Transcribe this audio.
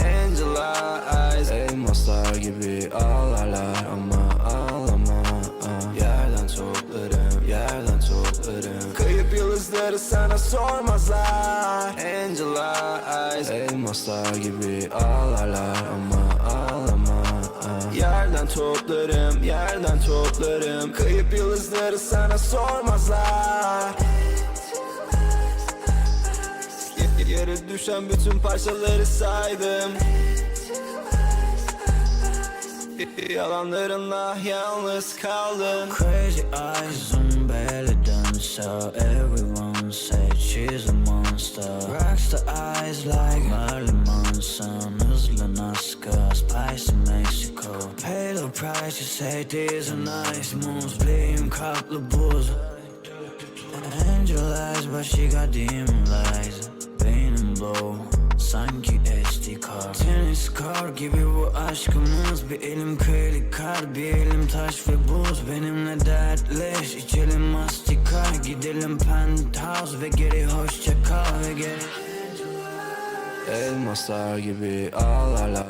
Angela Eyes Elmaslar gibi ağlarlar ama ağlama ah. Yerden toplarım, yerden toplarım. Kayıp yıldızları sana sormazlar. Angela Eyes Elmaslar gibi ağlarlar ama ağlama ah. Yerden toplarım, yerden toplarım. Kayıp yıldızları sana sormazlar Yere düşen bütün parçaları saydım. Yalanlarınla yalnız kaldım. Crazy eyes on belly so Everyone said she's a monster. Rockstar eyes like Marilyn Manson. Hızlı Nazca, spicy Mexico. Pay the price, you say these are nice moves. Playing kalplı buz Angel eyes but she got demon lies Blow Sanki SD card Tenis kar gibi bu aşkımız. Bir elim kredi kar Bir elim taş ve buz. Benimle dertleş içelim mastikar. Gidelim penthouse ve geri hoşça kal ve geri Elmaslar gibi ağlarlar